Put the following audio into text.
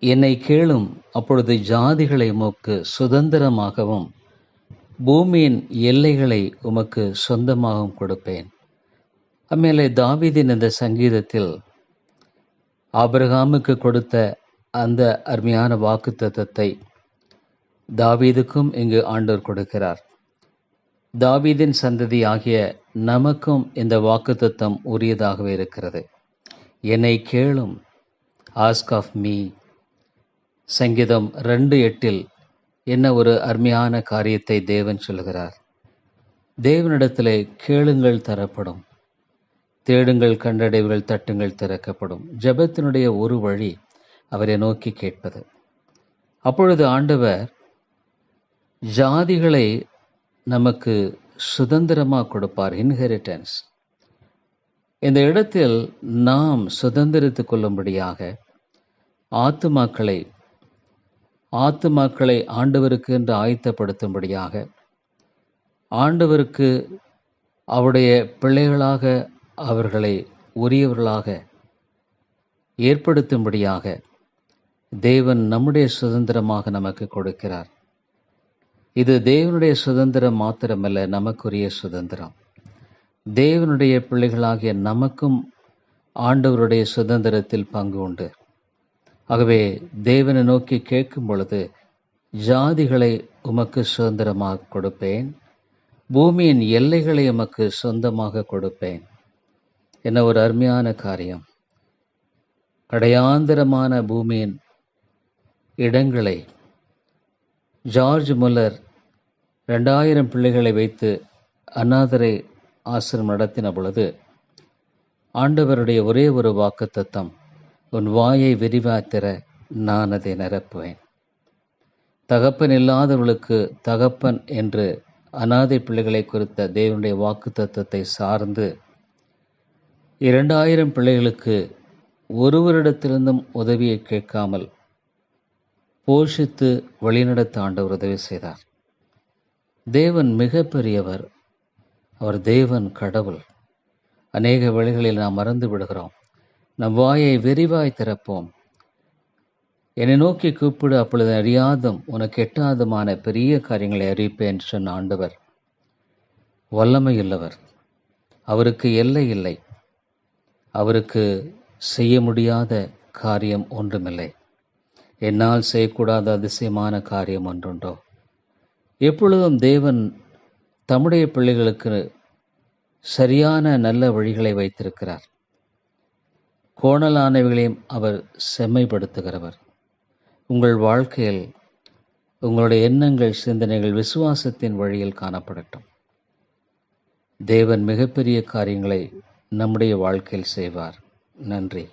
என்னை கேளும் அப்பொழுது ஜாதிகளை உமக்கு சுதந்திரமாகவும் பூமியின் எல்லைகளை உமக்கு சொந்தமாகவும் கொடுப்பேன். அம்மேலே தாவிதின் இந்த சங்கீதத்தில் ஆபிரகாமுக்கு கொடுத்த அந்த அருமையான வாக்குத்தத்தத்தை தாவீதுக்கும் இங்கு ஆண்டோர் கொடுக்கிறார். தாவீதின் சந்ததி ஆகிய நமக்கும் இந்த வாக்குத்தத்தம் உரியதாகவே இருக்கிறது. என்னை கேளும் ஆஸ்க் ஆஃப் மீ. சங்கீதம் ரெண்டு எட்டில் என்ன ஒரு அருமையான காரியத்தை தேவன் சொல்கிறார் தேவனிடத்திலே கேளுங்கள் தரப்படும் தேடுங்கள் கண்டடைவுகள் தட்டுங்கள் திறக்கப்படும். ஜெபத்தினுடைய ஒரு வழி அவரை நோக்கி கேட்பது. அப்பொழுது ஆண்டவர் ஜாதிகளை நமக்கு சுதந்திரமாக கொடுப்பார் இன்ஹெரிட்டன்ஸ் இந்த இடத்தில் நாம் சுதந்திரித்து கொள்ளும்படியாக ஆத்துமாக்களை ஆத்துமாக்களை ஆண்டவருக்கு என்று ஆயத்தப்படுத்தும்படியாக. ஆண்டவருக்கு அவருடைய பிள்ளைகளாக அவர்களை உரியவர்களாக ஏற்படுத்தும்படியாக தேவன் நம்முடைய சுதந்திரமாக நமக்கு கொடுக்கிறார். இது தேவனுடைய சுதந்திரம் மாத்திரமல்ல நமக்குரிய சுதந்திரம். தேவனுடைய பிள்ளைகளாகிய நமக்கும் ஆண்டவருடைய சுதந்திரத்தில் பங்கு உண்டு. ஆகவே தேவனை நோக்கி கேட்கும் பொழுது ஜாதிகளை உமக்கு சுதந்திரமாக கொடுப்பேன். பூமியின் எல்லைகளை உமக்கு சொந்தமாக கொடுப்பேன். என்ன ஒரு அருமையான காரியம். கடையாந்திரமான பூமியின் இடங்களை ஜார்ஜ் முல்லர் ரெண்டாயிரம் பிள்ளைகளை வைத்து அநாதரை ஆசிரம் நடத்தின பொழுது ஆண்டவருடைய ஒரே ஒரு வாக்குத்தத்தம் உன் வாயை விரிவாத்திர நான் அதை நிரப்புவேன். தகப்பன் இல்லாதவர்களுக்கு தகப்பன் என்று அனாதை பிள்ளைகளை குறித்த தேவனுடைய வாக்கு தத்துவத்தை சார்ந்து இரண்டாயிரம் பிள்ளைகளுக்கு ஒருவரிடத்திலிருந்தும் உதவியை கேட்காமல் போஷித்து வழிநடத்த ஆண்டவர் உதவி செய்தார். தேவன் மிக பெரியவர் அவர் தேவன் கடவுள். அநேக வழிகளில் நாம் மறந்து விடுகிறோம். நம் வாயை விரிவாய் திறப்போம். என்னை நோக்கி கூப்பிடு அப்பொழுது அறியாதும் உனக்கு எட்டாதுமான பெரிய காரியங்களை அறிவிப்பேன் என்று சொன்ன ஆண்டவர். வல்லமையுள்ளவர். அவருக்கு எல்லை இல்லை. அவருக்கு செய்ய முடியாத காரியம் ஒன்றுமில்லை. என்னால் செய்யக்கூடாத அதிசயமான காரியம் ஒன்றுண்டோ? எப்பொழுதும் தேவன் தம்முடைய பிள்ளைகளுக்கு சரியான நல்ல வழிகளை வைத்திருக்கிறார். கோணலானவைகளையும் அவர் செம்மைப்படுத்துகிறவர். உங்கள் வாழ்க்கையில் உங்களுடைய எண்ணங்கள் சிந்தனைகள் விசுவாசத்தின் வழியில் காணப்படட்டும். தேவன் மிகப்பெரிய காரியங்களை நம்முடைய வாழ்க்கையில் செய்வார். நன்றி.